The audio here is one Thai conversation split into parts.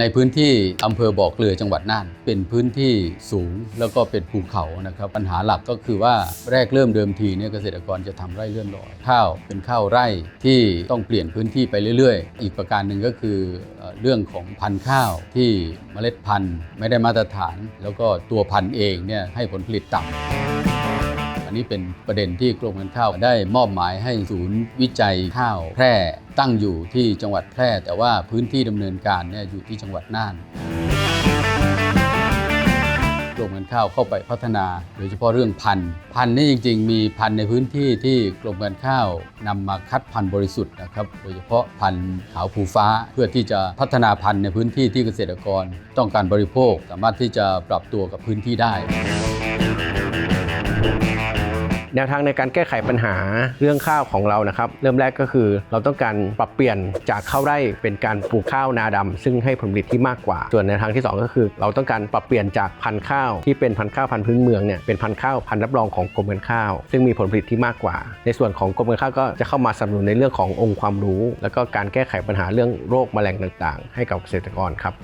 ในพื้นที่อำเภอบ่อเกลือจังหวัดน่าน เป็นพื้นที่สูงแล้วก็เป็นภูเขานะครับปัญหาหลักก็คือว่าแรกเริ่มเดิมทีเนี่ยเกษตรกรจะทำไร่เลื่อนลอยข้าวเป็นข้าวไร่ที่ต้องเปลี่ยนพื้นที่ไปเรื่อยๆ อีกประการหนึ่งก็คือเอ่อเรื่องของพันธุ์ข้าวที่เมล็ดพันธุ์ไม่ได้มาตรฐาน แล้วก็ตัวพันธุ์เองเนี่ยให้ผลผลิตต่ำ อันนี้เป็นประเด็นที่กรมการข้าวได้มอบหมายให้ศูนย์วิจัยข้าวแพร่ตั้งอยู่ที่จังหวัดแพร่ แต่ว่าพื้นที่ดำเนินการเนี่ยอยู่ที่จังหวัดน่านกรมการข้าวเข้าไปพัฒนา โดยเฉพาะเรื่องพันธุ์พันธุ์นี่จริง ๆ มีพันธุ์ในพื้นที่ที่กรมการข้าวนำมาคัดพันธุ์บริสุทธิ์นะครับโดยเฉพาะพันธุ์ขาวภูฟ้าเพื่อที่จะพัฒนาพันธุ์ในพื้นที่ที่เกษตรกร ต้องการบริโภค สามารถที่จะปรับตัวกับพื้นที่ได้ แนวทางในการแก้ไขปัญหาเรื่องข้าวของเรานะครับ เริ่มแรกก็คือเราต้องการปรับเปลี่ยนจากข้าวไร่เป็นการปลูกข้าวนาดำซึ่งให้ผลผลิตที่มากกว่า ส่วนแนวทางที่สองก็คือเราต้องการปรับเปลี่ยนจากพันธุ์ข้าวที่เป็นพันธุ์ข้าวพันธุ์พื้นเมืองเนี่ยเป็นพันธุ์ข้าวพันธุ์รับรองของกรมการข้าว ซึ่งมีผลผลิตที่มากกว่า ในส่วนของกรมการข้าวก็จะเข้ามาสนับสนุนในเรื่องขององค์ความรู้ แล้วก็การแก้ไขปัญหาเรื่องโรคแมลงต่าง ๆ ให้กับเกษตรกรครับ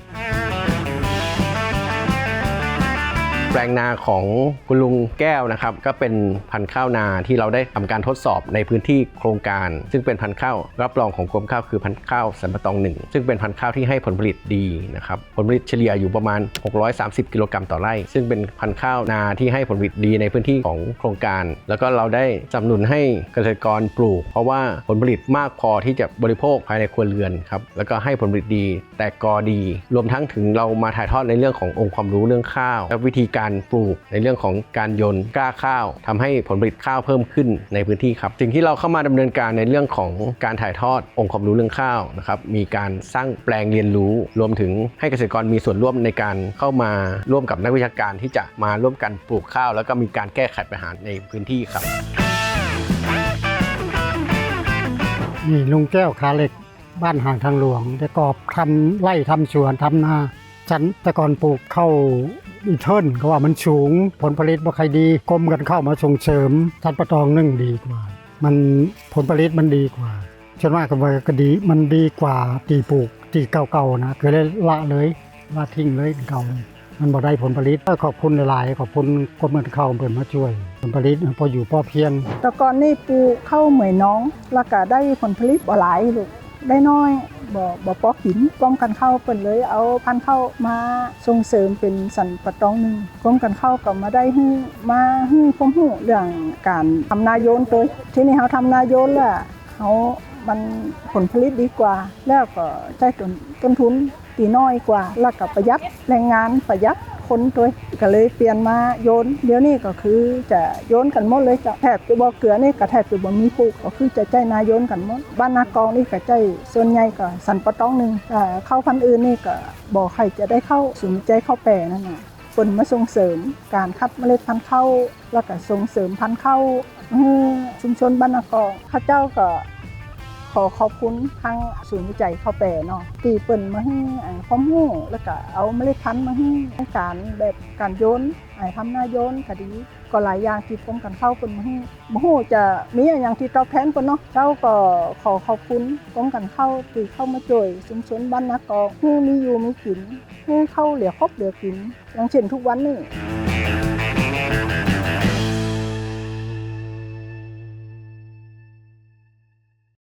แปลงนาของคุณลุงแก้วนะครับก็เป็นพันธุ์ข้าวนาที่เราได้ทำการทดสอบในพื้นที่โครงการ ซึ่งเป็นพันธุ์ข้าวรับรองของกรมข้าวคือพันธุ์ข้าวสันปะตองหนึ่งซึ่งเป็นพันธุ์ข้าวที่ให้ผลผลิตดีนะครับผลผลิตเฉลี่ยอยู่ประมาณ 630 กิโลกรัมต่อไร่ ซึ่งเป็นพันธุ์ข้าวนาที่ให้ผลผลิตดีในพื้นที่ของโครงการ แล้วก็เราได้สนับสนุนให้เกษตรกรปลูก เพราะว่าผลผลิตมากพอที่จะบริโภคภายในครัวเรือนครับแล้วก็ให้ผลผลิตดี แต่กอดี รวมทั้งถึงเรามาถ่ายทอดในเรื่องขององค์ความรู้เรื่องข้าวและวิธีการการปลูกในเรื่องของการยนกล้าข้าวทำให้ผลผลิตข้าวเพิ่มขึ้นในพื้นที่ครับสิ่งที่เราเข้ามาดำเนินการในเรื่องของการถ่ายทอดองค์ความรู้เรื่องข้าวนะครับมีการสร้างแปลงเรียนรู้ รวมถึงให้เกษตรกรมีส่วนร่วมในการเข้ามาร่วมกับนักวิชาการที่จะมาร่วมกันปลูกข้าว แล้วก็มีการแก้ไขปัญหาในพื้นที่ครับนี่ลุงแก้วขาเหล็กบ้านห่างทางหลวงแต่ก็ทำไร่ทำสวนทำนาฉันแต่ก่อนปลูกเข้า อีเทิร์นก็ว่ามันสูง ผลผลิตบ่ใครดีกรมกันเข้ามาส่งเสริมทันประตองนึ่งดีกว่า มันผลผลิตมันดีกว่าชนว่ากก็ว่าก็ดีมันดีกว่าตีปลูกตีเก่าๆนะก็เลยละเลยละทิ้งเลยเก่าเลยมันบ่ได้ผลผลิตก็ขอบคุณหลายๆขอบคุณกรมการข้าวเพิ่นมาช่วย ผลผลิตพออยู่พอเพียง แต่ก่อนนี่ปลูกข้าวเหมยน้องแล้วก็ได้ผลผลิตบ่หลายลูกได้น้อย บ่บ่ปอกหินป้องกันเข้าเปิ้นเลยเอาพันธุ์ข้ามาส่งเสริมเป็นสันปะตองหนึงป้องกันเข้าก็มาได้ฮื้อมาฮื้อความฮู้เรื่องการทำนาโยนเลยที่นี่เฮาทำนาโยนล่ะเฮามันผลผลิตดีกว่า แล้วก็ใช้ต้นต้นทุนตีน้อยกว่า แล้วก็ประหยัดแรงงานประหยัด คนตัวก็เลยเปลี่ยนมาโยนเดี๋ยวนี้ก็คือจะโยนกันหมดเลยจะแทบจะบ่เกลือนี่ก็แทบจะบ่มีปลูกก็คือจะใจนาโยนกันหมดบ้านนากองนี่ก็ใจส่วนใหญ่ก็สันปะต้องหนึงอ่าเข้าพันอื่นนี่ก็บ่ใครจะได้เข้าศูนย์วิจัยเข้าแปรนั่นน่ะเปิ่นมาส่งเสริมการคัดเมล็ดพันธุ์ข้าวแล้วก็ส่งเสริมพันธุ์ข้าวชุมชนบ้านนากองข้าเจ้าก็ ขอขอบคุณทางศูนย์วิจัยข้าวแปรเนาะตีเปิ่นมาให้อ่าความรู้แล้วก็เอาเมล็ดพันธุ์มาให้ให้การแบบการโยนอ่าทำหน้าโยนก็ดีก็หลายอย่างที่กรมการข้าวเปิ่นมาให้บ่ฮู้จะมีอะไรอย่างที่ตอบแทนเป็นเนาะเจ้าก็ขอขอบคุณกรมการข้าวที่เข้ามาช่วยชุมชนบ้านนากอกให้มีอยู่มีกินให้เข้าเหลือครบเหลือกินอย่างเช่นทุกวันนี้